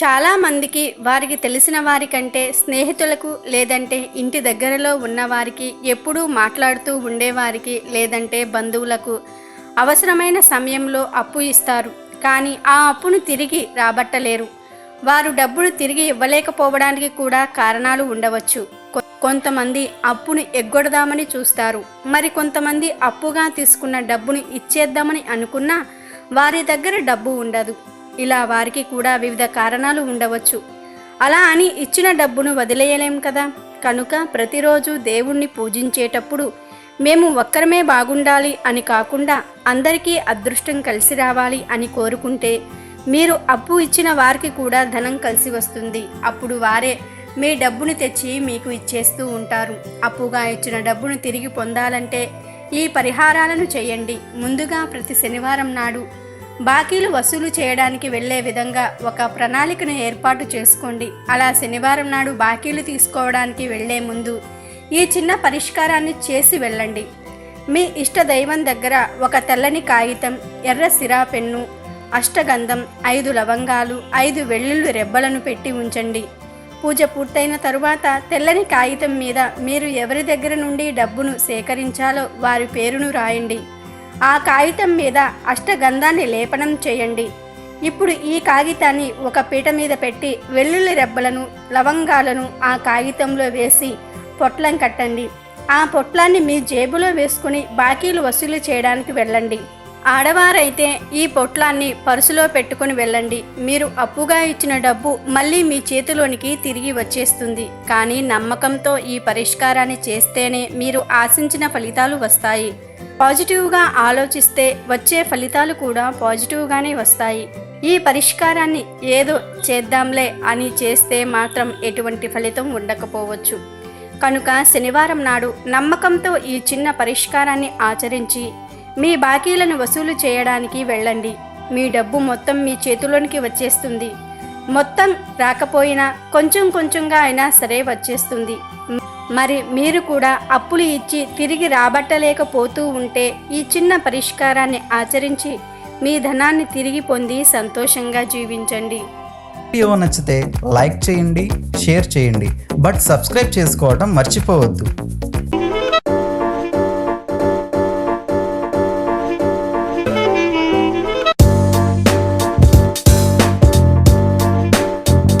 చాలామందికి వారికి తెలిసిన వారికంటే స్నేహితులకు లేదంటే ఇంటి దగ్గరలో ఉన్నవారికి ఎప్పుడూ మాట్లాడుతూ ఉండేవారికి లేదంటే బంధువులకు అవసరమైన సమయంలో అప్పు ఇస్తారు. కానీ ఆ అప్పును తిరిగి రాబట్టలేరు. వారు డబ్బును తిరిగి ఇవ్వలేకపోవడానికి కూడా కారణాలు ఉండవచ్చు. కొంతమంది అప్పును ఎగ్గొడదామని చూస్తారు. మరి కొంతమంది అప్పుగా తీసుకున్న డబ్బును ఇచ్చేద్దామని అనుకున్నా వారి దగ్గర డబ్బు ఉండదు. ఇలా వారికి కూడా వివిధ కారణాలు ఉండవచ్చు. అలా అని ఇచ్చిన డబ్బును వదిలేయలేం కదా. కనుక ప్రతిరోజు దేవుణ్ణి పూజించేటప్పుడు మేము ఒక్కరమే బాగుండాలి అని కాకుండా అందరికీ అదృష్టం కలిసి రావాలి అని కోరుకుంటే మీరు అప్పు ఇచ్చిన వారికి కూడా ధనం కలిసి వస్తుంది. అప్పుడు వారే మీ డబ్బును తెచ్చి మీకు ఇచ్చేస్తూ ఉంటారు. అప్పుగా ఇచ్చిన డబ్బును తిరిగి పొందాలంటే ఈ పరిహారాలను చేయండి. ముందుగా ప్రతి శనివారం నాడు బాకీలు వసూలు చేయడానికి వెళ్ళే విధంగా ఒక ప్రణాళికను ఏర్పాటు చేసుకోండి. అలా శనివారం నాడు బాకీలు తీసుకోవడానికి వెళ్ళే ముందు ఈ చిన్న పరిష్కారాన్ని చేసి వెళ్ళండి. మీ ఇష్ట దైవం దగ్గర ఒక తెల్లని కాగితం ఎర్ర సిరా పెన్ను అష్టగంధం ఐదు లవంగాలు ఐదు వెల్లుల్లి రెబ్బలను పెట్టి ఉంచండి. పూజ పూర్తయిన తరువాత తెల్లని కాగితం మీద మీరు ఎవరి దగ్గర నుండి డబ్బును సేకరించాలో వారి పేరును రాయండి. ఆ కాగితం మీద అష్టగంధాన్ని లేపనం చేయండి. ఇప్పుడు ఈ కాగితాన్ని ఒక పీట మీద పెట్టి వెల్లుల్లి రెబ్బలను లవంగాలను ఆ కాగితంలో వేసి పొట్లం కట్టండి. ఆ పొట్లాన్ని మీ జేబులో వేసుకుని బాకీలు వసూలు చేయడానికి వెళ్ళండి. ఆడవారైతే ఈ పొట్లాన్ని పర్సులో పెట్టుకుని వెళ్ళండి. మీరు అప్పుగా ఇచ్చిన డబ్బు మళ్ళీ మీ చేతిలోనికి తిరిగి వచ్చేస్తుంది. కానీ నమ్మకంతో ఈ పరిష్కారాన్ని చేస్తేనే మీరు ఆశించిన ఫలితాలు వస్తాయి. పాజిటివ్గా ఆలోచిస్తే వచ్చే ఫలితాలు కూడా పాజిటివ్గానే వస్తాయి. ఈ పరిష్కారాన్ని ఏదో చేద్దాంలే అని చేస్తే మాత్రం ఎటువంటి ఫలితం ఉండకపోవచ్చు. కనుక శనివారం నాడు నమ్మకంతో ఈ చిన్న పరిష్కారాన్ని ఆచరించి మీ బాకీలను వసూలు చేయడానికి వెళ్ళండి. మీ డబ్బు మొత్తం మీ చేతిలోనికి వచ్చేస్తుంది. మొత్తం రాకపోయినా కొంచెం కొంచెంగా అయినా సరే వచ్చేస్తుంది. మరి మీరు కూడా అప్పులు ఇచ్చి తిరిగి రాబట్టలేకపోతూ ఉంటే ఈ చిన్న పరిష్కారాన్ని ఆచరించి మీ ధనాన్ని తిరిగి పొంది సంతోషంగా జీవించండి. వీడియో నచ్చితే లైక్ చేయండి షేర్ చేయండి. బట్ సబ్స్క్రైబ్ చేసుకోవడం మర్చిపోవద్దు.